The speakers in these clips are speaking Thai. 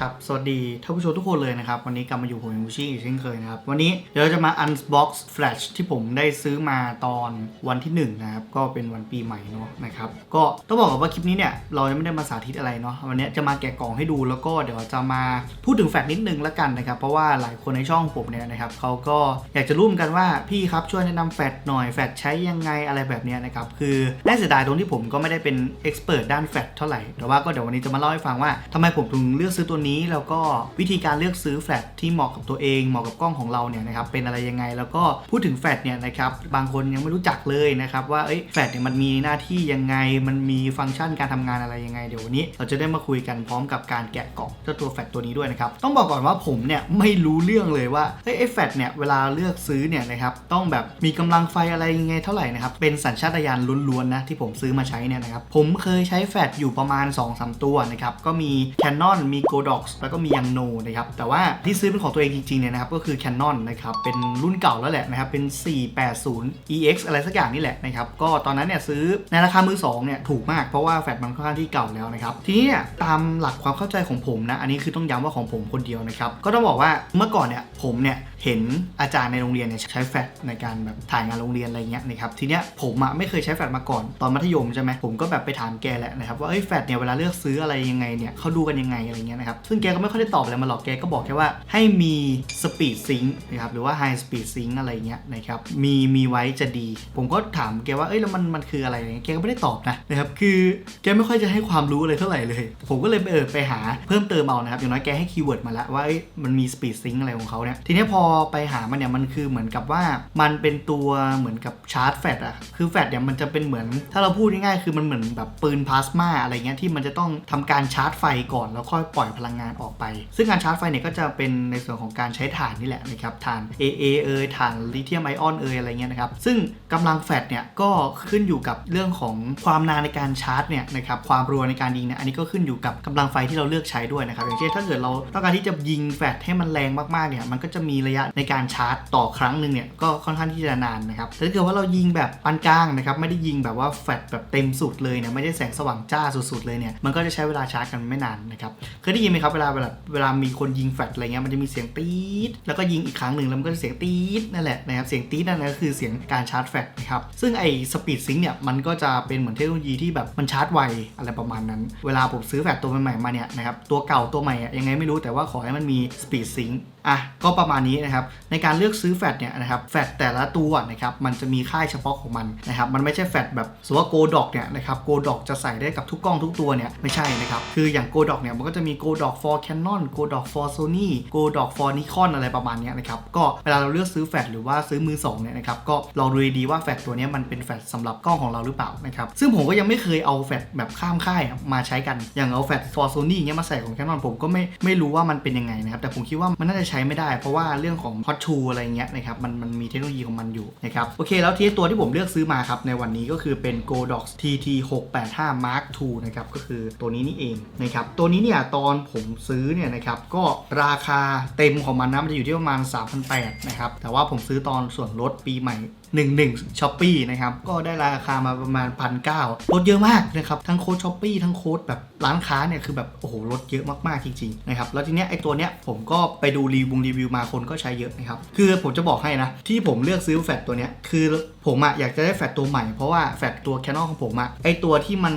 ครับสวัสดีท่านผู้ชมทุกคนเลยนะครับ วันนี้กลับมาอยู่ผมมูชี่อีกเช่นเคยนะครับ วันนี้เดี๋ยวเราจะมา unbox flash ที่ผมได้ซื้อมาตอนวันที่ 1 นะครับ ก็เป็นวันปีใหม่เนาะนะครับ ก็ต้องบอกก่อนว่าคลิปนี้เนี่ย เรายังไม่ได้มาสาธิตอะไรเนาะวันนี้จะมาแกะกล่องให้ดูแล้วก็เดี๋ยวจะมาพูดถึงแฟลชนิดนึงแล้วกันนะครับ เพราะว่าหลายคนในช่องผมเนี่ยนะครับเขาก็อยากจะรู้เหมือนกันว่าพี่ครับช่วยแนะนำแฟลชหน่อยแฟลชใช้ยังไงอะไรแบบเนี้ยนะครับคือน่าเสียดายตรงที่ผมก็ไม่ได้เป็นเอ็กซ์เพรสด้านแฟลชเท่าไหร่แต่ว่าก็เดี๋ยววันนี้จะมาเล่าให้ฟังว่าทำไมผมถึงเลือกซื้อตัวนี้แล้วก็วิธีการเลือกซื้อแฟลชที่เหมาะกับตัวเองเหมาะกับกล้องของเราเนี่ยนะครับเป็นอะไรยังไง แล้วก็พูดถึงแฟลชเนี่ยนะครับบางคนยังไม่รู้จักเลยนะครับว่าเอ้ยแฟลชเนี่ยมันมีหน้าที่ยังไง มันมีฟังก์ชันการทำงานอะไรยังไงเดี๋ยววันนี้ เราจะได้มาคุยกันพร้อมกับการแกะกล่องเจ้าตัวแฟลชตัวนี้ด้วยนะครับต้องบอกก่อนว่าผมเนี่ยไม่รู้เรื่องเลยว่าเอ้ยไอ้แฟลชเนี่ยเวลาเลือกซื้อเนี่ยนะครับต้องแบบมีกำลังไฟอะไรยังไงเท่าไหร่นะครับเป็นสัญชาตญาณล้วนๆนะที่ผมซื้อมาใช้เนี่ยนะครับผมเคยใช้แฟลชอยู่ประมาณ2-3ตัวนะครับก็มี Canon มี Godox แล้วก็มี Yangno นะครับ แต่ว่าที่ซื้อเป็นของตัวเองจริงๆเนี่ยนะครับ ก็คือ Canon นะครับ เป็นรุ่นเก่าแล้วแหละนะครับ เป็น 480 EX อะไรสักอย่างนี่แหละนะครับ ก็ตอนนั้นเนี่ยซื้อในราคามือสองเนี่ยถูกมาก เพราะว่าแฟลชมันค่อนข้างที่เก่าแล้วนะครับ ทีนี้เนี่ยตามหลักความเข้าใจของผมนะ อันนี้คือต้องย้ำว่าของผมคนเดียวนะครับ ก็ต้องบอกว่าเมื่อก่อนเนี่ยผมเนี่ยเห็นอาจารย์ในโรงเรียนเนี่ยใช้แฟลชในการแบบถ่ายงานโรงเรียนอะไรเงี้ยนะครับทีเนี้ยผมอะไม่เคยใช้แฟลชมาก่อนตอนมัธยมใช่ไหมผมก็แบบไปถามแกแหละนะครับว่าเอ้ยแฟลชเนี่ยเวลาเลือกซื้ออะไรยังไงเนี่ยเขาดูกันยังไงอะไรเงี้ยนะครับซึ่งแกก็ไม่ค่อยได้ตอบอะไรมาหรอกแกก็บอกแค่ว่าให้มีสปีดซิงค์นะครับหรือว่าไฮสปีดซิงค์อะไรเงี้ยนะครับมีมีไว้จะดี ผมก็ถามแกว่าเอ้ยแล้วมันมันคืออะไรเนี่ยแกก็ไม่ได้ตอบนะนะครับคือแกไม่ค่อยจะให้ความรู้อะไรเท่าไหร่เลย ผมก็เลยไปเออไปหาเพิ่มเติมเอานะครับอย่างน้อยแกให้คีย์เวิร์ดมาแล้วว่ามันมีสปีดซิงค์อะไรของเขาเนี่ยทีนี้พอไปหามันเนี่ยมันคือเหมือนกับว่ามันเป็นตัวเหมือนกับชาร์จแฟลชอะคือแฟลชเนี่ยมันจะเป็นเหมือน ถ้าเราพูดง่ายๆคือมันเหมือนแบบปืนพลาสมาอะไรเงี้ยที่มันจะต้องทำการชาร์จไฟก่อนแล้วค่อยปล่อยพลังงานออกไป ซึ่งการชาร์จไฟเนี่ยก็จะเป็นในส่วนของการใช้ถ่านนี่แหละนะครับถ่าน AA เอยถ่านลิเธียมไอออนเอยอะไรเงี้ยนะครับซึ่งกำลังแฟลชเนี่ยก็ขึ้นอยู่กับเรื่องของความนานในการชาร์จเนี่ยนะครับความรัวในการยิงเนี่ยอันนี้ก็ขึ้นอยู่กับกำลังไฟที่เราเลือกใช้ด้วยนะครับอย่างเช่นถ้าเกิดเราต้องการที่จะยิงแฟลชให้มันแรงมากๆเนี่ยมันก็จะมีระยะในการชาร์จต่อครั้งหนึ่งเนี่ยก็ค่อนข้างที่จะนานนะครับแต่ถ้าเกิดว่าเรายิงแบบปานกลางนะครับไม่ได้ยิงแบบว่าแฟลชแบบเต็มสุดเลยเนี่ยไม่ได้แสงสว่างจ้าสุดๆเลยเนี่ยมันก็จะใช้เวลาชาร์จกันไม่นานนะครับเคยได้ยินไหมครับเวลาเวลาเวลามีคนยิงแฟลชอะไรเงี้ยมันจะมีเสียงตี๊ดแล้วก็ยิงอีกครั้งหนึ่งแล้วมันก็จะเสียงตี๊ดนั่นแหละนะครับเสียงตี๊ดนั่นก็คือเสียงการชาร์จแฟลชนะครับซึ่งไอ้สปีดซิงค์เนี่ยมันก็จะเป็นเหมือนเทคโนโลยีที่แบบมันชาร์จไวอะไรประมาณนั้น เวลาผมซื้อแฟลชตัวใหม่ๆมาเนี่ยนะครับตัวเก่าตัวใหม่อะยังไงไม่รู้แต่ว่าขอให้มันมีสปีดซิงค์อะก็ประมาณนี้นะครับในการเลือกซื้อแฟลชเนี่ยนะครับแฟลชแต่ละตัวนะครับมันจะมีค่ายเฉพาะของมันนะครับมันไม่ใช่แฟลชแบบสมมติว่าโกดอกเนี่ยนะครับโกดอกจะใส่ได้กับทุกกล้องทุกตัวเนี่ยไม่ใช่นะครับคืออย่างโกดอกเนี่ยมันก็จะมีโกดอก for Canon โกดอก for Sony โกดอก for Nikon อะไรประมาณนี้นะครับก็เวลาเราเลือกซื้อแฟลชหรือว่าซื้อมือสองเนี่ยนะครับก็ลองดูดีว่าแฟลชตัวนี้มันเป็นแฟลชสำหรับกล้องของเราหรือเปล่านะครับซึ่งผมก็ยังไม่เคยเอาแฟลชแบบข้ามค่ายมาใช้กันอย่างเอาแฟลช for Sony เงี้ยมาใส่ของ Canon ผมก็ไม่ไม่รู้ว่ามันเป็นยังไงนะครับแต่ผมคิดว่ามันน่าจะใช้ไม่ได้ เพราะว่าเรื่องของ Hot 2อะไรเงี้ยนะครับมันมันมีเทคโนโลยีของมันอยู่นะครับโอเคแล้วที่ตัวที่ผมเลือกซื้อมาครับในวันนี้ก็คือเป็น Godox TT 685 Mark II นะครับก็คือตัวนี้นี่เองนะครับตัวนี้เนี่ยตอนผมซื้อเนี่ยนะครับก็ราคาเต็มของมันนะมันจะอยู่ที่ประมาณ 3,800นะครับแต่ว่าผมซื้อตอนส่วนลดปีใหม่ 11ช้อปปี้นะครับก็ได้ราคามาประมาณพันเลดเยอะมากนะครับทั้งโค้ดช้อปปี้ทั้งโค้ดแบบร้านค้าเนี่ยคือแบบโอ้โหลดเยอะมากๆจริงๆนะครับแล้วทีเนี้ยไอตัวเนี้ยผมก็ไปดูรีวิวรีวิวมาคนก็ใช้เยอะนะครับคือผมจะบอกให้นะที่ผมเลือกซื้อแฟลตตัวเนี้ยคือผมอะอยากจะได้แฟลชตัวใหม่เพราะว่าแฟลชตัวแคนนอนของผมอะไอตัวที่มัน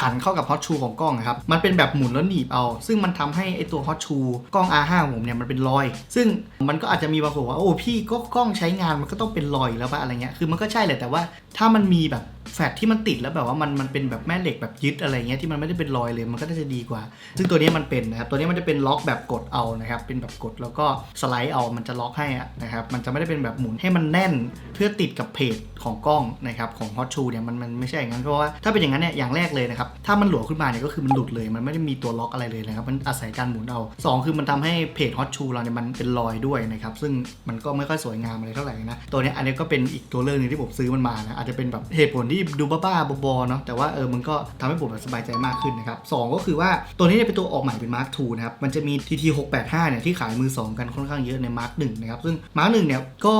ขันเข้ากับฮอตชูของกล้องอะครับ มันเป็นแบบหมุนแล้วหนีบเอา ซึ่งมันทำให้ไอตัวฮอตชูกล้อง R5 ของผมเนี่ยมันเป็นรอย ซึ่งมันก็อาจจะมีบางคนว่าโอ้พี่ก็กล้องใช้งานมันก็ต้องเป็นรอยแล้วป่ะอะไรเงี้ยคือมันก็ใช่แหละแต่ว่าถ้ามันมีแบบ แฟลชที่มันติดแล้วแบบว่ามันมันเป็นแบบแม่เหล็กแบบยึดอะไรเงี้ยที่มันไม่ได้เป็นรอยเลยมันก็น่าจะดีกว่า ซึ่งตัวนี้มันเป็นนะครับตัวนี้มันจะเป็นล็อกแบบกดเอานะครับเป็นแบบกดแล้วก็สไลด์เอามันจะล็อกให้อะนะครับมันจะไม่ได้เป็นแบบหมุนให้มันแน่นเพื่อติดกับเพจของกล้องนะครับของ Hot 2เนี่ยมันมันไม่ใช่อย่างนั้นเพราะว่าถ้าเป็นอย่างนั้นเนี่ยอย่างแรกเลยนะครับถ้ามันหลวมขึ้นมาเนี่ยก็คือมันหลุดเลย มันไม่ได้มีตัวล็อกอะไรเลยนะครับมันอาศัยการหมุนเอาสองคือมันทำให้เพจ Hot 2เราเนี่ยมันเป็นรอยด้วยนะครับซึ่งมันก็ไม่ค่อยสวยงามอะไรเท่าไหร่นะตัวนี้อันนี้ก็เป็นอีกตัวเลือกนึงที่ผมซื้อมันมานะอาจจะเป็นแบบเหตุผลทีที่ดูบ้าๆบอๆเนาะแต่ว่าเออมันก็ทำให้ผมสบายใจมากขึ้นนะครับสองก็คือว่าตัวนี้เนี่ยเป็นตัวออกใหม่เป็น Mark II นะครับมันจะมี TT 685เนี่ยที่ขายมือ 2 กันค่อนข้างเยอะใน Mark 1นะครับซึ่ง Mark 1เนี่ยก็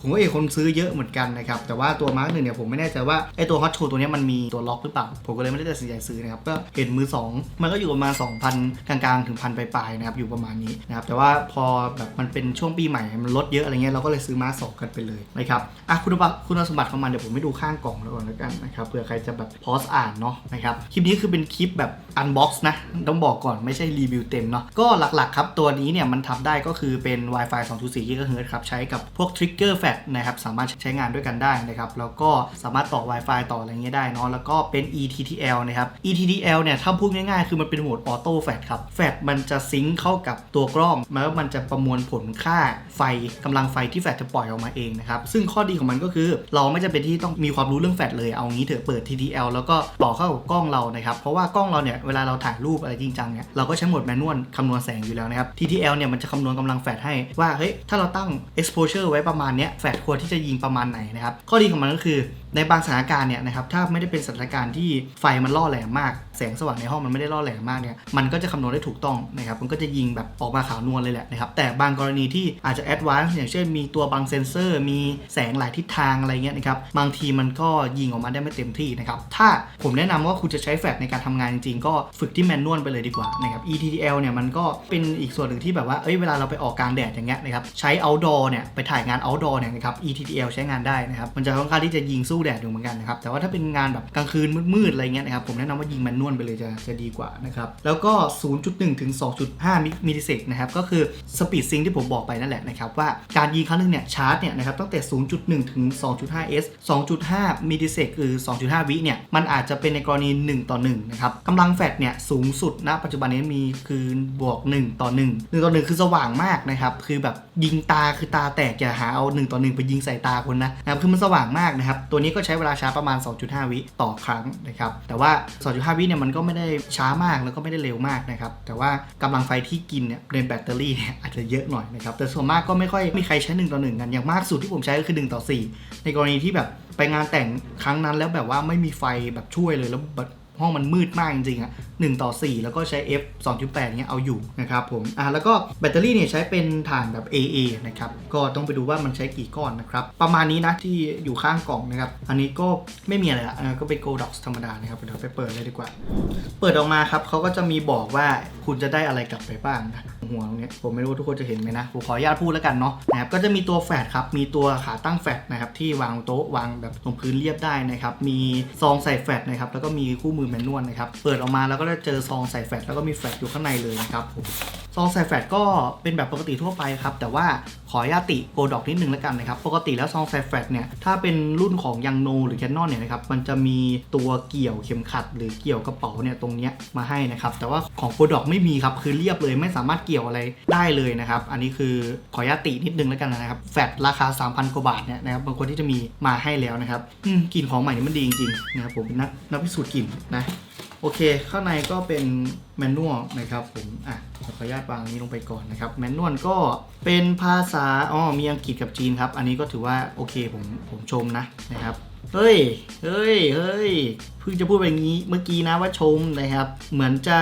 ผมก็เองคนซื้อเยอะเหมือนกันนะครับแต่ว่าตัว Mark 1เนี่ยผมไม่แน่ใจว่าไอตัว Hot Tool ตัวนี้มันมีตัวล็อกหรือเปล่า ผมก็เลยไม่ได้ตัดสินใจซื้อนะครับก็เห็นมือ 2 มันก็อยู่ประมาณ2,000 กลางๆ ถึงพันปลายๆนะครับอยู่ประมาณนี้นะครับแต่ว่าพอแบบมันเป็นช่วงปีใหม่มันลดเยอะอะไรเงี้ยเราก็เลยซื้อมาสองกันไปเลยนะครับอะคุณสมบัติคุณสมบัติของมันเดี๋ยวผมไม่ดูข้างกล่องแล้วก่อนแล้วกันนะครับเผื่อใครจะแบบพอสอ่านเนาะนะครับคลิปนี้คือเป็นคลิปแบบอันบ็อกซ์นะ ต้องบอกก่อนไม่ใช่รีวิวเต็มเนาะก็หลักๆครับตัวนี้เนี่ยมันทำได้ก็คือเป็น Wi-Fi 2.4 GHz ครับใช้กับพวก Trigger Fat นะครับสามารถใช้งานด้วยกันได้นะครับแล้วก็สามารถต่อ Wi-Fi ต่ออะไรเงี้ยได้เนาะแล้วก็เป็น eTTL นะครับ eTTL เนี่ยถ้าพูดง่ายๆ คือมันเป็นโหมดออโต้แฟลชครับแฟลชมันจะซิงค์เข้ากับตัวกล้องแล้วมันจะประมวลผลค่าไฟกำลังไฟที่แฟลชจะปล่อยออกมาเองนะครับซึ่งข้อดีของมันก็คือเราไม่จำเป็นที่ต้องมีความรู้เรื่องแฟลชเลยเอางี้เถอะเปิด TTL แล้วก็ต่อเข้ากับกล้องเรานะครับเพราะว่ากล้องเราเนี่ยเวลาเราถ่ายรูปอะไรจริงจังเนี่ยเราก็ใช้โหมดแมนนวลคำนวณแสงอยู่แล้วนะครับ TTL เนี่ยมันจะคำนวณกำลังแฟลชให้ว่าเฮ้ยถ้าเราตั้ง exposure ไว้ประมาณเนี้ยแฟลชควรที่จะยิงประมาณไหนนะครับข้อดีของมันก็คือในบางสถานการณ์เนี่ยนะครับถ้าไม่ได้เป็นสถานการณ์ที่ไฟมันล่อแหลมมาก แสงสว่างในห้องมันไม่ได้ล่อแหลมมากเนี่ยมันก็จะคำนวณได้ถูกต้องนะครับมันก็จะยิงแบบออกมาขาวนวลเลยแหละนะครับแต่บางกรณีที่อาจจะแอดวานซ์อย่างเช่นมีตัวบางเซนเซอร์ มีแสงหลายทิศทางอะไรเงี้ยนะครับบางทีมันก็ยิงออกมาได้ไม่เต็มที่นะครับถ้าผมแนะนำว่าคุณจะใช้แฟลชในการทำงานจริงๆ ก็ฝึกที่แมนนวลไปเลยดีกว่านะครับ ETL เนี่ยมันก็เป็นอีกส่วนหนึ่งที่แบบว่าเอ้ยเวลาเราไปออกกลางแดดอย่างเงี้ยนะครับใช้ outdoor เนี่ยไปถ่ายงาน outdoor เนี่ยนะครับ ETL ใช้งานได้นะครับมันจะค่อนข้างที่จะยิงสู้แดดอยู่เหมือนกันนะครับแต่ว่าถ้าเป็นงานแบบกลางคืนมืดๆอะไรเงี้ยนะครับผมแนะนำว่ายิงแมนนวลไปเลยจะจะดีกว่านะครับ แล้วก็ 0.1 ถึง 2.5 มิลลิเซกนะครับ ก็คือสปีดซิงที่ผมบอกไปนั่นแหละนะครับว่าการยิงครั้งหนึงเนี่ยชาร์จเนี่ยนะครับตั้งแต่ 0.1 ถึง 2.5 s 2.5 มิลลิเซกคือ 2.5 วิเนี่ยมันอาจจะเป็นในกรณี 1 ต่อ 1 นะครับกำลังแฟลชเนี่ยสูงสุดณปัจจุบันนี้มีคือบวก 1 ต่อ 1 1 ต่อ 1 คือสว่างมากนะครับ คือแบบยิงตาคือตาแตกอย่าหาเอา 1 ต่อ 1 ไปยิงใส่ตาคนนะนะครับคือมันสว่างมากนะครับตัวนี้ก็ใช้เวลาชาร์จประมาณ 2.5 วิต่อครั้งนะครับแต่ว่า 2.5 วิเนี่ยมันก็ไม่ได้ช้ามากแล้วก็ไม่ได้เร็วมากนะครับ แต่ว่ากำลังไฟที่กินเนี่ยในแบตเตอรี่เนี่ยอาจจะเยอะหน่อยนะครับ แต่ส่วนมากก็ไม่ค่อยมีใครใช้1ต่อ1กัน อย่างมากสุดที่ผมใช้ก็คือ1ต่อ4 ในกรณีที่แบบไปงานแต่งครั้งนั้นแล้วแบบว่าไม่มีไฟแบบช่วยเลยแล้วแบบห้องมันมืดมากจริงๆอะ 1 ต่อ 4 แล้วก็ใช้ f 2.8เงี้ยเอาอยู่นะครับผมอะแล้วก็แบตเตอรี่เนี่ยใช้เป็นถ่านแบบ AA นะครับก็ต้องไปดูว่ามันใช้กี่ก้อนนะครับประมาณนี้นะที่อยู่ข้างกล่องนะครับอันนี้ก็ไม่มีอะไรละอะก็เป็น Godox ธรรมดานะครับเดี๋ยวไปเปิดเลยดีกว่า เปิดออกมาครับเขาก็จะมีบอกว่าคุณจะได้อะไรกลับไปบ้างนะหัวตรงนี้ผมไม่รู้ทุกคนจะเห็นไหมนะผมขออนุญาตพูดแล้วกันเนาะนะครับก็จะมีตัวแฟลชครับมีตัวขาตั้งแฟลชนะครับที่วางโต๊ะวางแบบตรงพื้นเรียบได้นะครับมีซองใส่แฟลชนะครับแล้วก็มีคู่มือแมนนวลนะครับเปิดออกมาแล้วก็จะเจอซองใส่แฟลชแล้วก็มีแฟลชอยู่ข้างในเลยนะครับผมซองใส่แฟลชก็เป็นแบบปกติทั่วไปครับ แต่ว่าขออนุญาติโกดอกนิดนึงแล้วกันนะครับ ปกติแล้วซองใส่แฟลชเนี่ยถ้าเป็นรุ่นของยังโนหรือแคนนอนเนี่ยนะครับมันจะมีตัวเกี่ยวเข็มขัด หรือเกี่ยวกระเป๋าเนี่ยตรงเนี้ยมาให้นะครับ แต่ว่าของโกดอกไม่มีครับคือเรียบเลยไม่สามารถเกี่ยวอะไรได้เลยนะครับ อันนี้คือขออนุญาตินิดนึงแล้วกันนะครับแฟลชราคา 3,000กว่าบาทเนี่ยนะครับบางคนที่จะมีมาให้แล้วนะครับกลิ่นของใหม่นี่มันดีจริงๆนะครับผมเป็นนักนักพิสูจน์กลิ่นนะ โอเค ข้างในก็เป็นแมนนวลนะครับผมอะขออนุญาตวางนี้ลงไปก่อนนะครับแมนนวลก็เป็นภาษาอ๋อมีอังกฤษกับจีนครับ อันนี้ก็ถือว่าโอเคผมผมชมนะนะครับเฮ้ย เฮ้ย เฮ้ย เพิ่งจะพูดไปอย่างนี้เมื่อกี้นะว่าชมนะครับ เหมือนจะ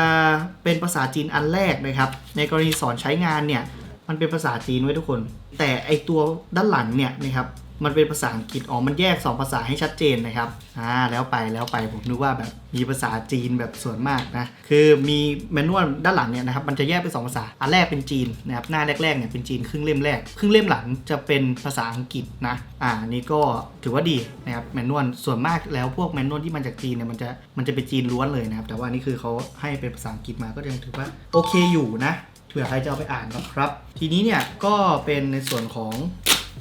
เป็นภาษาจีนอันแรกนะครับ ในกรณีสอนใช้งานเนี่ย มันเป็นภาษาจีนไว้ทุกคน แต่ไอตัวด้านหลังเนี่ยนะครับ มันเป็นภาษาอังกฤษอ๋อมันแยก 2 ภาษาให้ชัดเจนนะครับอ่าแล้วไปแล้วไปผมนึกว่าแบบมีภาษาจีนแบบส่วนมากนะคือมีแมนนวลด้านหลังเนี่ยนะครับมันจะแยกเป็นสองภาษาอันแรกเป็นจีนนะครับหน้าแรกๆเนี่ยเป็นจีนครึ่งเล่มแรกครึ่งเล่มหลังจะเป็นภาษาอังกฤษนะอ่านี่ก็ถือว่าดีนะครับแมนนวลส่วนมากแล้วพวกแมนนวลที่มาจากจีนเนี่ยมันจะมันจะเป็นจีนล้วนเลยนะครับแต่ว่านนี่คือเขาให้เป็นภาษาอังกฤษมาก็ยังถือว่าโอเคอยู่นะเผื่อใครจะเอาไปอ่านนะครับ ทีนี้เนี่ยก็เป็นในส่วนของ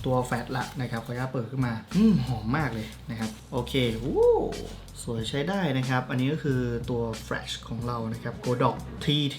ตัวแฟตละนะครับขออนุญาตเปิดขึ้นมาอืมหอมมากเลยนะครับ โอเควู้สวยใช้ได้นะครับ อันนี้ก็คือตัวแฟลชของเรานะครับ Godok TT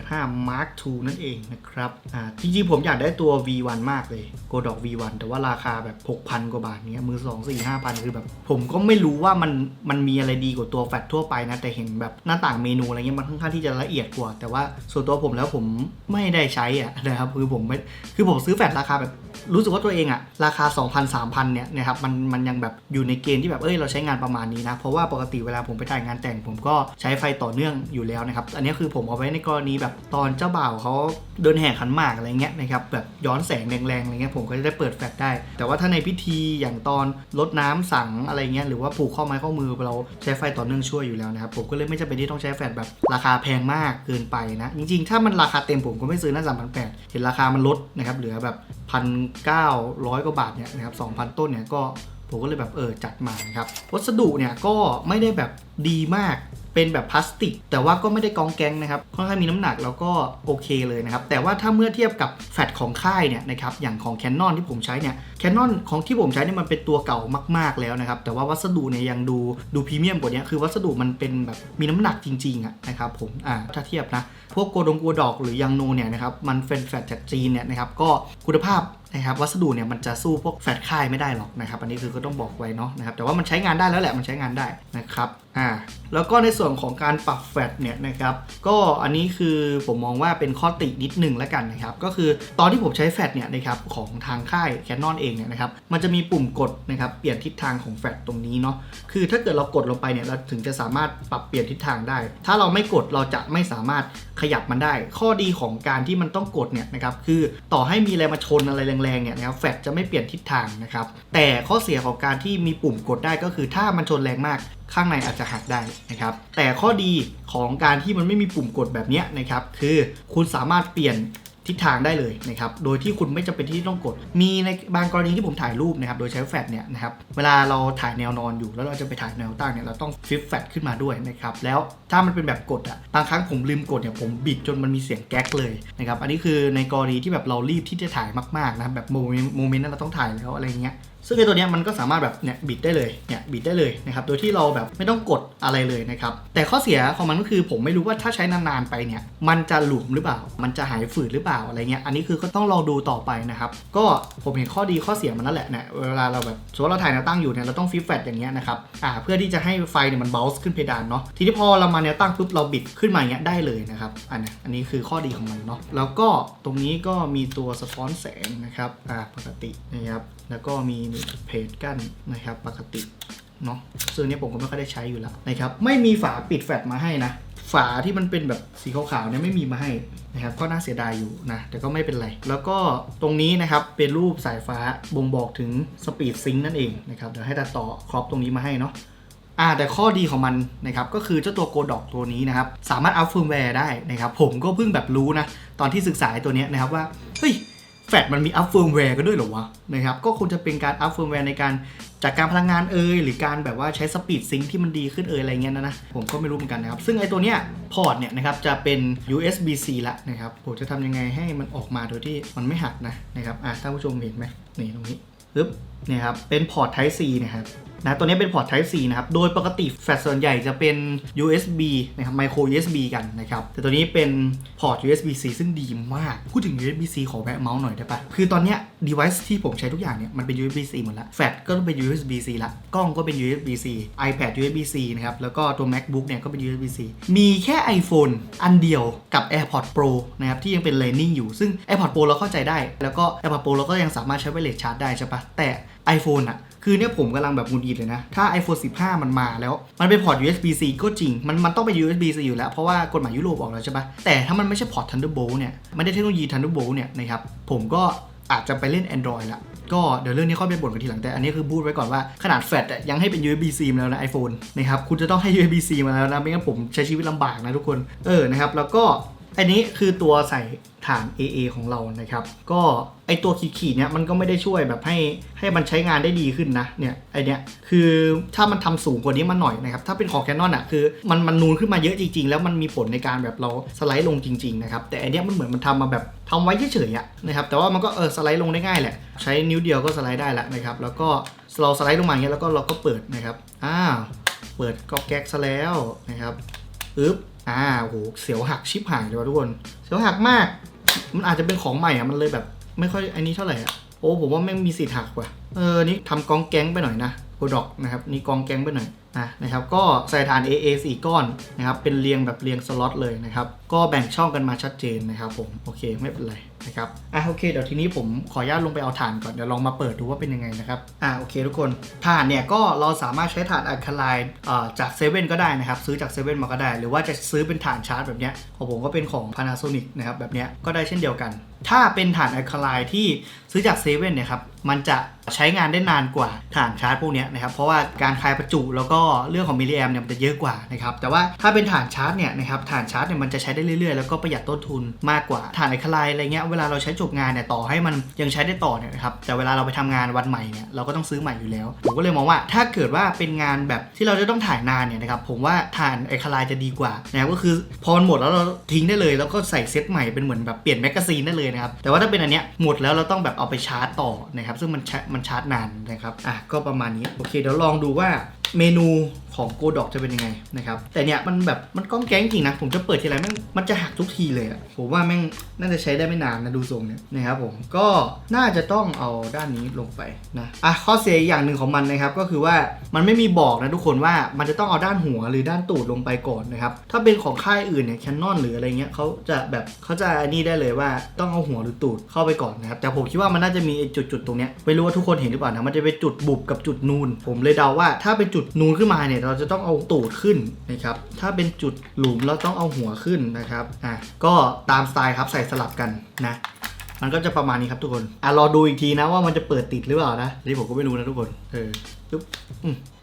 685 Mark II นั่นเองนะครับอ่าจริงๆผมอยากได้ตัว V1 มากเลย Godok V1 แต่ว่าราคาแบบ 6,000 กว่าบาทเนี้ยมือ 2 4 5,000 คือแบบ ผมก็ไม่รู้ว่ามันมันมีอะไรดีกว่าตัวแฟลชทั่วไปนะ แต่เห็นแบบหน้าต่างเมนูอะไรเงี้ยมันค่อนข้างที่จะละเอียดกว่า แต่ว่าส่วนตัวผมแล้วผมไม่ได้ใช้อะนะครับคือผมไม่คือผมซื้อแฟลชราคาแบบรู้สึกว่าตัวเองอะราคา 2,000 3,000เนี่ยนะครับมันมันยังแบบอยู่ในเกณฑ์ที่แบบเอ้ยเราใช้งานประมาณนี้นะ เพราะว่าปกติเวลาผมไปถ่ายงานแต่ง ผมก็ใช้ไฟต่อเนื่องอยู่แล้วนะครับ อันนี้คือผมเอาไว้ในกรณีแบบตอนเจ้าบ่าวเขาเดินแห่ขันหมากอะไรเงี้ยนะครับแบบย้อนแสงแรงๆอะไรเงี้ยผมก็จะได้เปิดแฟลชได้ แต่ว่าถ้าในพิธีอย่างตอนรดน้ำสังอะไรเงี้ยหรือว่าผูกข้อไม้ข้อมือเราใช้ไฟต่อเนื่องช่วยอยู่แล้วนะครับผมก็เลยไม่จำเป็นที่ต้องใช้แฟลชแบบราคาแพงมากเกินไปนะจริงๆ ถ้ามันราคาเต็มผมก็ไม่ซื้อนะสามพันแปดเห็นราคามันลดนะครับเหลือแบบพันเก้าร้อยกว่าบาทเนี่ยนะครับสองพันต้นเนี่ยก็ ผมก็เลยแบบเออจัดมานะครับวัสดุเนี่ยก็ไม่ได้แบบดีมากเป็นแบบพลาสติก แต่ว่าก็ไม่ได้กองแกงนะครับค่อนข้างมีน้ำหนักแล้วก็โอเคเลยนะครับ แต่ว่าถ้าเมื่อเทียบกับแฟลชของค่ายเนี่ยนะครับอย่างของ Canon ที่ผมใช้เนี่ย Canon ของที่ผมใช้เนี่ยมันเป็นตัวเก่ามาก ๆแล้วนะครับ แต่ว่าวัสดุเนี่ยยังดูดูพรีเมียมกว่านี้คือวัสดุมันเป็นแบบมีน้ำหนักจริงๆอะนะครับผมอ่าถ้าเทียบนะพวกโกดงโกดอกหรือยังโนเนี่ยนะครับมันเป็นแฟลชจากจีนเนี่ยนะครับก็คุณภาพนะครับวัสดุเนี่ยมันจะสู้พวกแฟลชค่ายไม่ได้หรอกนะครับอันนี้คือก็ต้องบอกไว้เนาะนะครับแต่ว่ามันใช้งานได้แล้วแหละมันใช้งานได้นะครับอ่าแล้วก็ในส่วนของการปรับแฟลชเนี่ยนะครับก็อันนี้คือผมมองว่าเป็นข้อตินิดหนึ่งแล้วกันนะครับก็คือตอนที่ผมใช้แฟลชเนี่ยนะครับของทางค่าย Canon เองเนี่ยนะครับมันจะมีปุ่มกดนะครับเปลี่ยนทิศทางของแฟลชตรงนี้เนาะคือถ้าเกิดเรากดลงไปเนี่ยเราถึงจะสามารถปรับเปลี่ยนทิศทางได้ ถ้าเราไม่กดเราจะไม่สามารถขยับมันได้ ข้อดีของการที่มันต้องกดเนี่ยนะครับคือต่อให้มีอะไรมาชนอะไรแแรงๆเนี่ยนะครับแฟลชจะไม่เปลี่ยนทิศทางนะครับแต่ข้อเสียของการที่มีปุ่มกดได้ก็คือถ้ามันชนแรงมากข้างในอาจจะหักได้นะครับ แต่ข้อดีของการที่มันไม่มีปุ่มกดแบบเนี้ยนะครับ คือคุณสามารถเปลี่ยน ทิศทางได้เลยนะครับ โดยที่คุณไม่จำเป็นที่ต้องกด มีในบางกรณีที่ผมถ่ายรูปนะครับ โดยใช้แฟลชเนี่ยนะครับ เวลาเราถ่ายแนวนอนอยู่ แล้วเราจะไปถ่ายแนวตั้งเนี่ย เราต้องฟลิปแฟลชขึ้นมาด้วยนะครับ แล้วถ้ามันเป็นแบบกดอะ บางครั้งผมลืมกดเนี่ย ผมบิดจนมันมีเสียงแก๊กเลยนะครับ อันนี้คือในกรณีที่แบบเรารีบที่จะถ่ายมากๆนะครับ แบบโมเมนต์โมเมนต์นั้นเราต้องถ่ายแล้วอะไรเงี้ย ซึ่งไอตัวนี้มันก็สามารถแบบเนี่ยบิดได้เลยเนี่ยบิดได้เลยนะครับโดยที่เราแบบไม่ต้องกดอะไรเลยนะครับแต่ข้อเสียของมันก็คือผมไม่รู้ว่าถ้าใช้นานๆไปเนี่ยมันจะหลวมหรือเปล่า มันจะหายฝืดหรือเปล่าอะไรเงี้ยอันนี้คือก็ต้องลองดูต่อไปนะครับก็ผมเห็นข้อดีข้อเสียมันนั่นแหละเนี่ยเวลาเราแบบสมมติเราถ่ายแนวตั้งอยู่เนี่ยเราต้องฟิปแฟตอย่างเงี้ยนะครับอ่าเพื่อที่จะให้ไฟเนี่ยมันเบลส์ขึ้นเพดานเนาะทีนี้พอเรามาแนวตั้งปุ๊บเราบิดขึ้นมาอย่างเงี้ยได้เลยนะครับอันนี้อันนี้คือข้อดีของมันเนาะแล้วก็ตรงนี้ก็มีตัวสะท้อนแสงนะครับอ่าปกตินะครับแล้วก็มีเพจกั้นนะครับปกติเนาะซึ่งเนี้ยผมก็ไม่ค่อยได้ใช้อยู่แล้วนะครับไม่มีฝาปิดแฟลชมาให้นะ ฝาที่มันเป็นแบบสีขาวๆเนี่ยไม่มีมาให้นะครับก็น่าเสียดายอยู่นะแต่ก็ไม่เป็นไร แล้วก็ตรงนี้นะครับเป็นรูปสายฟ้าบ่งบอกถึงสปีดซิงนั่นเองนะครับเดี๋ยวให้ตัดต่อครอปตรงนี้มาให้เนาะอ่าแต่ข้อดีของมันนะครับก็คือเจ้าตัวโกดอกตัวนี้นะครับสามารถอัพเฟิร์มแวร์ได้นะครับผมก็เพิ่งแบบรู้นะตอนที่ศึกษาตัวเนี้ยนะครับว่าเฮ้ย แฟลชมันมีอัพเฟิร์มแวร์ก็ด้วยเหรอวะนะครับก็คงจะเป็นการอัพเฟิร์มแวร์ในการจัดการพลังงานเอ่ยหรือการแบบว่าใช้สปีดซิงที่มันดีขึ้นเอ่ยอะไรเงี้ยนะนะผมก็ไม่รู้เหมือนกันนะครับ ซึ่งไอ้ตัวเนี้ยพอร์ตเนี่ยนะครับจะเป็น USB-C ละนะครับผมจะทำยังไงให้มันออกมาโดยที่มันไม่หักนะนะครับอะท่านผู้ชมเห็นไหมนี่ตรงนี้ปึ๊บเนี่ยครับเป็นพอร์ต Type C นะครับ นะตัวนี้เป็นพอร์ต Type C นะครับ โดยปกติแฟลชส่วนใหญ่จะเป็น USB นะครับ Micro USB กันนะครับ แต่ตัวนี้เป็นพอร์ต USB-C ซึ่งดีมาก พูดถึง USB-C ขอแวะเมาส์หน่อยได้ปะคือตอนนี้ device ที่ผมใช้ทุกอย่างเนี่ย มันเป็น USB-C หมดละแฟลชก็ต้องเป็น USB-C ละ กล้องก็เป็น USB-C iPad USB-C นะครับ แล้วก็ตัว MacBook เนี่ยก็เป็น USB-C มีแค่ iPhone อันเดียวกับ AirPods Pro นะครับที่ยังเป็น Lightning อยู่ ซึ่ง AirPods Pro เราเข้าใจได้ แล้วก็ AirPods Pro เราก็ยังสามารถใช้ไวเลสชาร์จได้ใช่ปะแต่ iPhone อะ คือเนี่ยผมกำลังแบบงุดหงิดเลยนะ ถ้า iPhone 15 มันมาแล้ว มันเป็นพอร์ต USB-C ก็จริง มันมันต้องเป็น USB-C อยู่แล้ว เพราะว่ากฎหมายยุโรปออกแล้วใช่ปะแต่ถ้ามันไม่ใช่พอร์ต Thunderbolt เนี่ยไม่ได้เทคโนโลยี Thunderbolt เนี่ยนะครับผมก็อาจจะไปเล่น Android ละก็เดี๋ยวเรื่องนี้ค่อยไปบ่นกันทีหลังแต่อันนี้คือพูดไว้ก่อนว่าขนาดแฟลชยังให้เป็น USB-C มาแล้วนะ iPhone นะครับคุณจะต้องให้ USB-C มาแล้วนะไม่งั้นผมใช้ชีวิตลำบากนะทุกคนเออนะครับแล้วก็อันนี้คือตัวใส่ฐาน AA ของเรานะครับ ก็ ไอตัวขีดๆเนี่ยมันก็ไม่ได้ช่วยแบบให้ให้มันใช้งานได้ดีขึ้นนะเนี่ยไอเนี้ยคือถ้ามันทำสูงกว่านี้มาหน่อยนะครับถ้าเป็นของ Canon อะคือมันมันนูนขึ้นมาเยอะจริงๆ แล้วมันมีผลในการแบบเราสไลด์ลงจริงๆนะครับแต่อันเนี้ยมันเหมือนมันทำมาแบบทำไว้เฉยๆอะนะครับแต่ว่ามันก็เออสไลด์ลงได้ง่ายแหละ ใช้นิ้วเดียวก็สไลด์ได้ละนะครับแล้วก็เราสไลด์ลงมาอย่างเงี้ยแล้วก็เราก็เปิดนะครับอ้าวเปิดก็แก๊กซะแล้วนะครับอึ๊บอ่าโหเสียวหักชิบหายเลยว่ะทุกคน เสียวหักมาก มันอาจจะเป็นของใหม่อะมันเลยแบบ ไม่ค่อยอันนี้เท่าไหร่อะโอ้ผมว่าแม่งมีสิทธิ์หักว่ะเออนี่ทำกองแก๊งไปหน่อยนะโกดอกนะครับนี่กองแก๊งไปหน่อย นะนะครับก็ใส่ฐาน AA 4 ก้อนนะครับเป็นเรียงแบบเรียงสล็อตเลยนะครับก็แบ่งช่องกันมาชัดเจนนะครับผมโอเคไม่เป็นไรนะครับอะโอเคเดี๋ยวทีนี้ผมขออนุญาตลงไปเอาถ่านก่อนเดี๋ยวลองมาเปิดดูว่าเป็นยังไงนะครับอะโอเคทุกคนถ่านเนี่ยก็เราสามารถใช้ถ่านอะคาไลน์จากเซเว่นก็ได้นะครับซื้อจากเซเว่นมาก็ได้ หรือว่าจะซื้อเป็นถ่านชาร์จแบบเนี้ยของผมก็เป็นของ Panasonic นะครับแบบเนี้ยก็ได้เช่นเดียวกัน ถ้าเป็นถ่านอะคาไลน์ที่ซื้อจากเซเว่นเนี่ยครับมันจะใช้งานได้นานกว่าถ่านชาร์จพวกเนี้ยนะครับเพราะว่าการคลายประจุแล้วก็เรื่องของมิลลิแอมเนี่ยมันจะเยอะกว่านะครับแต่ว่าถ้าเป็นถ่านชาร์จเนี่ยนะครับถ่านชาร์จเนี่ยมันจะใช้ได้เรื่อยๆ แล้วก็ประหยัดต้นทุนมากกว่าถ่านไอคลน์อะไรเงี้ยเวลาเราใช้จบงานเนี่ยต่อให้มันยังใช้ได้ต่อเนี่ยนะครับแต่เวลาเราไปทำงานวันใหม่เนี่ยเราก็ต้องซื้อใหม่อยู่แล้วผมก็เลยมองว่าถ้าเกิดว่าเป็นงานแบบที่เราจะต้องถ่ายนานเนี่ยนะครับผมว่าถ่านไอคลน์จะดีกว่านะครับก็คือพอมันหมดแล้วเราทิ้งได้เลยแล้วก็ใส่เซตใหม่เป็นเหมือนแบบเปลี่ยนแมกกาซีนได้เลยนะครับแต่ว่าถ้าเป็นอันเนี้ยหมดแล้วเราต้องแบบเอาไปชาร์จต่อนะครับซึ่งมันมันชาร์จนานนะครับอะก็ประมาณนี้โอเคเดี๋ยวลองดูว่า เมนู ของโกดอกจะเป็นยังไงนะครับ แต่เนี่ยมันแบบมันก้องแก๊งจริงนะ ผมจะเปิดทีไรแม่งมันจะหักทุกทีเลยอะผมว่าแม่งน่าจะใช้ได้ไม่นานนะดูทรงเนี่ยนะครับผมก็น่าจะต้องเอาด้านนี้ลงไปนะอะข้อเสียอีกอย่างหนึ่งของมันนะครับก็คือว่ามันไม่มีบอกนะทุกคนว่ามันจะต้องเอาด้านหัวหรือด้านตูดลงไปก่อนนะครับถ้าเป็นของค่ายอื่นเนี่ยแคนนอนหรืออะไรเงี้ยเขาจะแบบเขาจะอันนี่ได้เลยว่าต้องเอาหัวหรือตูดเข้าไปก่อนนะครับแต่ผมคิดว่ามันน่าจะมีจุดๆตรงเนี้ยไม่รู้ว่าทุกคนเห็นหรือเปล่านะมันจะเป็นจุดบุบกับจุดนูน ผมเลยเดาว่าถ้าเป็นจุดนูนขึ้นมาเนี่ยเราจะต้องเอาตูดขึ้นนะครับ ถ้าเป็นจุดหลุมเราต้องเอาหัวขึ้นนะครับ อะ ก็ตามสไตล์ครับใส่สลับกันนะ มันก็จะประมาณนี้ครับทุกคน อะรอดูอีกทีนะว่ามันจะเปิดติดหรือเปล่านะนี่ผมก็ไม่รู้นะทุกคน เออ ปุ๊บ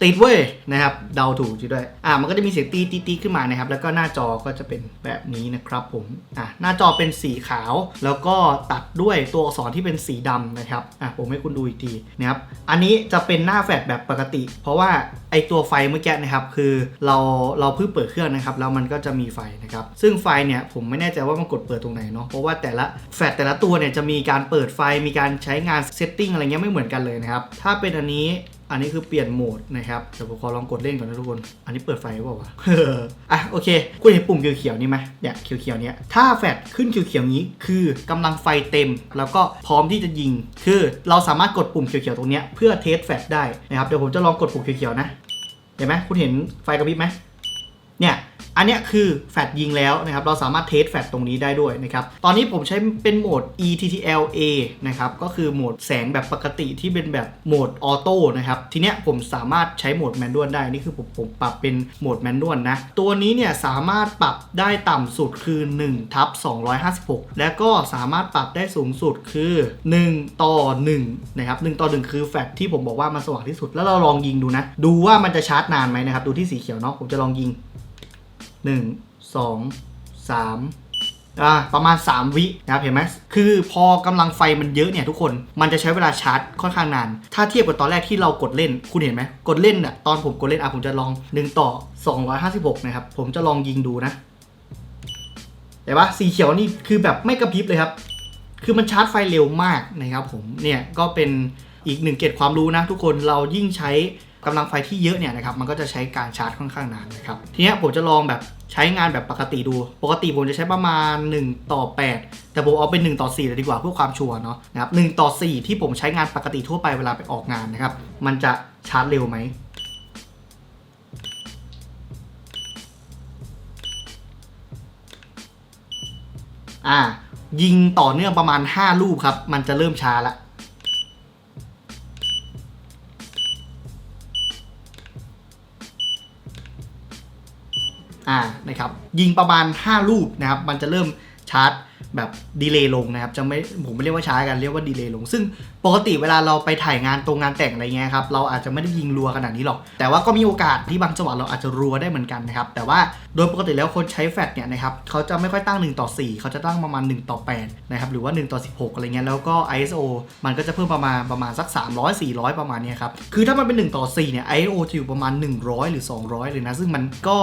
ติดเว้ยนะครับ เดาถูกจริงด้วย อะมันก็จะมีเสียงตีตีตีขึ้นมานะครับ แล้วก็หน้าจอก็จะเป็นแบบนี้นะครับผม อะหน้าจอเป็นสีขาว แล้วก็ตัดด้วยตัวอักษรที่เป็นสีดำนะครับ อะผมให้คุณดูอีกทีนะครับ อันนี้จะเป็นหน้าแฟลชแบบปกติ เพราะว่าไอตัวไฟเมื่อกี้นะครับ คือเราเราเพิ่งเปิดเครื่องนะครับ แล้วมันก็จะมีไฟนะครับ ซึ่งไฟเนี่ยผมไม่แน่ใจว่ามันกดเปิดตรงไหนเนาะ เพราะว่าแต่ละแฟลชแต่ละตัวเนี่ยจะมีการเปิดไฟ มีการใช้งานเซตติ้งอะไรเงี้ยไม่เหมือนกันเลยนะครับ ถ้าเป็นอันนี้ อันนี้คือเปลี่ยนโหมดนะครับ เดี๋ยวผมขอลองกดเล่นก่อนนะทุกคน อันนี้เปิดไฟหรือเปล่าวะอะโอเค คุณเห็นปุ่มเขียวๆนี่ไหมเนี่ยเขียวๆเนี้ยถ้าแฟลชขึ้นเขียวๆนี้ คือกำลังไฟเต็ม แล้วก็พร้อมที่จะยิง คือเราสามารถกดปุ่มเขียวๆตรงเนี้ยเพื่อเทสแฟลชได้นะครับ เดี๋ยวผมจะลองกดปุ่มเขียวๆนะ เห็นไหมคุณเห็นไฟกระพริบไหม เนี่ยอันนี้คือแฟลชยิงแล้วนะครับ เราสามารถเทสแฟลชตรงนี้ได้ด้วยนะครับ ตอนนี้ผมใช้เป็นโหมด ETTLA นะครับ ก็คือโหมดแสงแบบปกติที่เป็นแบบโหมดออโต้นะครับ ทีเนี้ยผมสามารถใช้โหมดแมนนวลได้ นี่คือผมผมปรับเป็นโหมดแมนนวลนะ ตัวนี้เนี่ยสามารถปรับได้ต่ำสุดคือ1ทับ256 แล้วก็สามารถปรับได้สูงสุดคือ 1 ต่อ1นะครับ1ต่อ 1 คือแฟลชที่ผมบอกว่ามันสว่างที่สุด แล้วเราลองยิงดูนะ ดูว่ามันจะชาร์จนานไหมนะครับ ดูที่สีเขียวเนาะ ผมจะลองยิง หนึ่งสองสามอ่าประมาณ 3 วินะครับเห็นไหมคือพอกำลังไฟมันเยอะเนี่ยทุกคนมันจะใช้เวลาชาร์จค่อนข้างนาน ถ้าเทียบกับตอนแรกที่เรากดเล่นคุณเห็นไหมกดเล่นอะตอนผมกดเล่นอะผมจะลอง1ต่อ 256 นะครับ ผมจะลองยิงดูนะแต่ว่าสีเขียวนี่คือแบบไม่กระพริบเลยครับ คือมันชาร์จไฟเร็วมากนะครับผมเนี่ยก็เป็นอีกหนึ่งเกร็ดความรู้นะทุกคนเรายิ่งใช้กำลังไฟที่เยอะเนี่ยนะครับมันก็จะใช้การชาร์จค่อนข้างนานนะครับทีนี้ผมจะลองแบบ ใช้งานแบบปกติดู ปกติผมจะใช้ประมาณ 1 ต่อ 8 แต่ผมเอาเป็น 1 ต่อ4เลยดีกว่าเพื่อความชัวร์เนาะนะครับ1ต่อ 4 ที่ผมใช้งานปกติทั่วไปเวลาไปออกงานนะครับ มันจะชาร์จเร็วไหมอ่ายิงต่อเนื่องประมาณ 5 ลูกครับ มันจะเริ่มช้าละ อ่านะครับยิงประมาณ 5 ลูกนะครับมันจะเริ่มชาร์จแบบดีเลย์ลงนะครับจะไม่ผมไม่เรียกว่าช้ากันเรียกว่าดีเลย์ลง ซึ่งปกติเวลาเราไปถ่ายงานตรงงานแต่งอะไรเงี้ยครับเราอาจจะไม่ได้ยิงรัวขนาดนี้หรอก แต่ว่าก็มีโอกาสที่บางจังหวะเราอาจจะรัวได้เหมือนกันนะครับแต่ว่าโดยปกติแล้วคนใช้แฟลชเนี่ยนะครับเขาจะไม่ค่อยตั้ง 1 ต่อ 4 เขาจะตั้งประมาณ 1 ต่อ8นะครับหรือว่า 1 ต่อ 16 อะไรเงี้ยแล้วก็ ISO มันก็จะเพิ่มประมาณประมาณสัก 300 400 ประมาณนี้ครับคือถ้ามันเป็น 1 ต่อ4เนี่ย ISO จะอยู่ประมาณ 100 หรือ 200 เลยนะซึ่งมันก็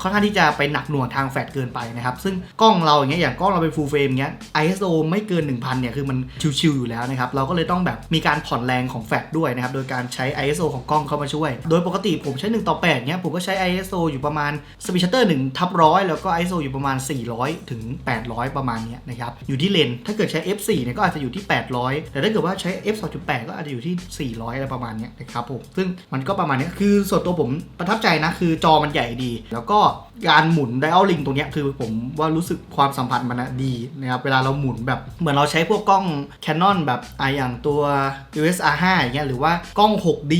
ค่อนข้างที่จะไปหนักหน่วงทางแฟลชเกินไปนะครับซึ่งกล้องเราอย่างเงี้ยอย่างกล้องเราเป็น full frame อเงี้ย ISO ไม่เกิน 1000 เนี่ย คือมันชิวๆอยู่แล้วนะครับ เราก็เลยต้องแบบมีการผ่อนแรงของแฟลชด้วยนะครับ โดยการใช้ ISO ของกล้องเข้ามาช่วย โดยปกติผมใช้ 1 ต่อ8เงี้ย ผมก็ใช้ ISO อยู่ประมาณ Speed Shutter 1ทับร้อยแล้วก็ ISO อยู่ประมาณ 400 ถึง 800 ประมาณเนี้ยนะครับ อยู่ที่เลน ถ้าเกิดใช้ f4 เนี่ยก็อาจจะอยู่ที่ 800 แต่ถ้าเกิดว่าใช้ f 2.8ก็อาจจะอยู่ที่ 400 อะไรประมาณเนี้ยนะครับผม ซึ่งมันก็ประมาณเนี้ยคือส่วนตัวผมประทับใจนะ คือจอมันใหญ่ดี แล้วก็การหมุนไดอัลลิงตรงนี้คือผมว่ารู้สึกความสัมผัสมันนะดีนะครับเวลาเราหมุนแบบเหมือนเราใช้พวกกล้อง Canon แบบออย่างตัว US R5 อย่างเงี้ยหรือว่ากล้อง 6D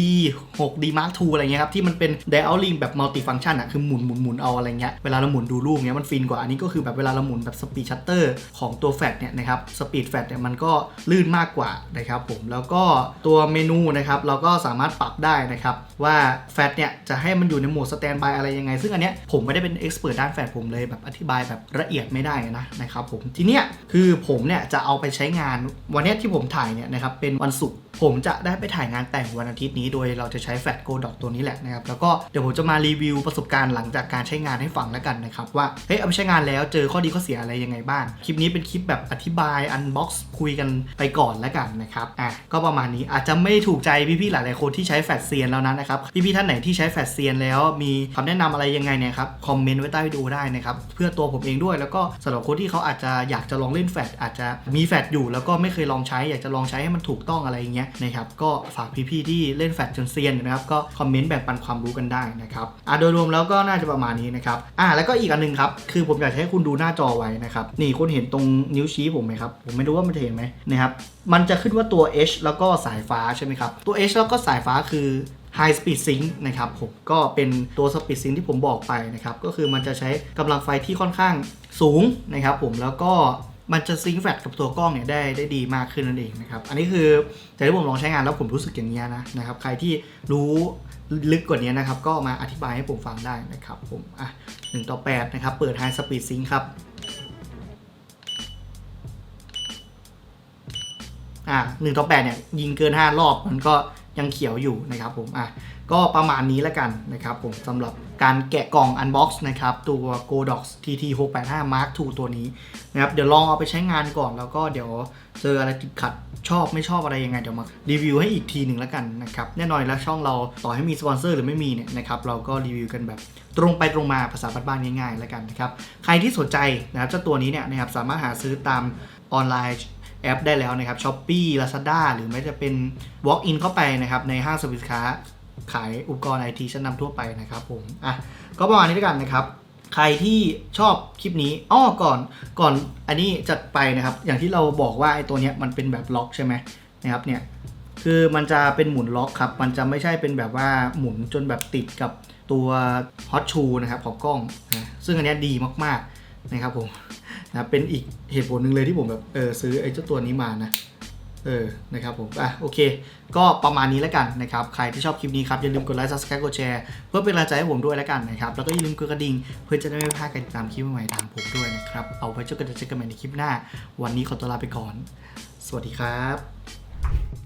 6D Mark II อะไรเงี้ยครับที่มันเป็น dial link แบบ multi function อะคือหมุนหมุนหมุนเอาอะไรเงี้ยเวลาเราหมุนดูรูปเงี้ยมันฟินกว่าอันนี้ก็คือแบบเวลาเราหมุนแบบ speed shutter ของตัวแฟลชเนี่ยนะครับ speed flash เนี่ยมันก็ลื่นมากกว่านะครับผมแล้วก็ตัวเมนูนะครับเราก็สามารถปรับได้นะครับว่าแฟลชเนี่ยจะให้มันอยู่ในโหมด standby อะไรยังไงซึ่งอันเนี้ยผมไม่ได้เป็น expert ด้านแฟลชผมเลยแบบอธิบายแบบละเอียดไม่ได้นะนะครับผมทีเนี้ยคือผมเนี่ยจะเอาไปใช้งานวันเนี้ยที่ผมถ่ายเนี่ยนะครับเป็นวันศุกร์ผมจะได้ไปถ่ายงานแต่งวันอาทิตย์นี้โดยเราจะใช้แฟลชโกดอตัวนี้แหละนะครับแล้วก็เดี๋ยวผมจะมารีวิวประสบการณ์หลังจากการใช้งานให้ฟังแล้วกันนะครับว่าเฮ้ยเอาไปใช้งานแล้วเจอข้อดีข้อเสียอะไรยังไงบ้างคลิปนี้เป็นคลิปแบบอธิบายอันบ็อกซ์คุยกันไปก่อนแล้วกันนะครับอะก็ประมาณนี้อาจจะไม่ถูกใจพี่ๆหลายๆคนที่ใช้แฟลชเซียนแล้วนะนะครับพี่ๆท่านไหนที่ใช้แฟลชเซียนแล้วมีคำแนะนำอะไรยังไงเนี่ยครับคอมเมนต์ไว้ใต้วิดีโอได้นะครับ เพื่อตัวผมเองด้วย แล้วก็สำหรับคนที่เขาอาจจะอยากจะลองเล่นแฟลชอาจจะมีแฟลชอยู่ แล้วก็ไม่เคยลองใช้ อยากจะลองใช้ให้มันถูกต้องอะไรอย่างเงี้ยนะครับ ก็ฝากพี่ๆที่เล่นแฟลชจนเซียนนะครับ ก็คอมเมนต์แบ่งปันความรู้กันได้นะครับอะโดยรวมแล้วก็น่าจะประมาณนี้นะครับอะแล้วก็อีกอันหนึงครับ คือผมอยากให้คุณดูหน้าจอไว้นะครับ นี่คุณเห็นตรงนิ้วชี้ผมไหมครับ ผมไม่รู้ว่ามันจะเห็นไหมนะครับ มันจะขึ้นว่าตัว H แล้วก็สายฟ้าใช่ไหมครับ ตัว H แล้วก็สายฟ้าคือ High Speed Sync นะครับผมก็เป็นตัว Speed Sync ที่ผมบอกไปนะครับก็คือมันจะใช้กำลังไฟที่ค่อนข้างสูงนะครับผมแล้วก็มันจะซิงค์แฟลชกับตัวกล้องเนี่ยได้ได้ดีมากขึ้นนั่นเองนะครับ อันนี้คือแต่ที่ผมลองใช้งานแล้วผมรู้สึกอย่างนี้นะนะครับ ใครที่รู้ลึกกว่านี้นะครับ ก็มาอธิบายให้ผมฟังได้นะครับ ผม อะ1ต่อ8นะครับ เปิด High Speed Sync ครับ อะ1ต่อ8เนี่ย ยิงเกิน5รอบมันก็ ยังเขียวอยู่นะครับผมอะก็ประมาณนี้แล้วกันนะครับผมสำหรับการแกะกล่อง Unbox นะครับตัว Godox TT 685 Mark II ตัวนี้นะครับเดี๋ยวลองเอาไปใช้งานก่อนแล้วก็เดี๋ยวเจออะไรติดขัดชอบไม่ชอบอะไรยังไงเดี๋ยวมารีวิวให้อีกทีหนึ่งแล้วกันนะครับแน่นอนแล้วช่องเราต่อให้มีสปอนเซอร์หรือไม่มีเนี่ยนะครับเราก็รีวิวกันแบบตรงไปตรงมาภาษาบ้านๆง่ายๆแล้วกันนะครับใครที่สนใจนะครับเจ้าตัวนี้เนี่ยนะครับสามารถหาซื้อตามออนไลน์ แอปได้แล้วนะครับ s h อ p e e Lazada หรือไม่จะเป็น Walk in เข้าไปนะครับในห้างสรรพสินค้าขายอุปกรณ์ไอทีชั้นนำทั่วไปนะครับผมอะก็ประมาณนี้ด้วยกันนะครับ ใครที่ชอบคลิปนี้อ้อก่อนก่อนอันนี้จัดไปนะครับ อย่างที่เราบอกว่าไอตัวเนี้ยมันเป็นแบบล็อกใช่ไหมนะครับเนี่ยคือมันจะเป็นหมุนล็อกครับ มันจะไม่ใช่เป็นแบบว่าหมุนจนแบบติดกับตัวฮอตชูนะครับของกล้องนะซึ่งอันเนี้ยดีมากๆนะครับผม นะเป็นอีกเหตุผลหนึ่งเลยที่ผมแบบเออซื้อไอ้เจ้าตัวนี้มานะเออนะครับผมอะโอเค ก็ประมาณนี้แล้วกันนะครับใครที่ชอบคลิปนี้ครับอย่าลืมกดไลค์ subscribe กดแชร์เพื่อเป็นกำลังใจให้ผมด้วยแล้วกันนะครับแล้วก็อย่าลืมกดกระดิ่งเพื่อจะได้ไม่พลาดการติดตามคลิปใหม่ๆทางผมด้วยนะครับเอาไว้เจอกันเจอกันใหม่ในคลิปหน้า วันนี้ขอตัวลาไปก่อน สวัสดีครับ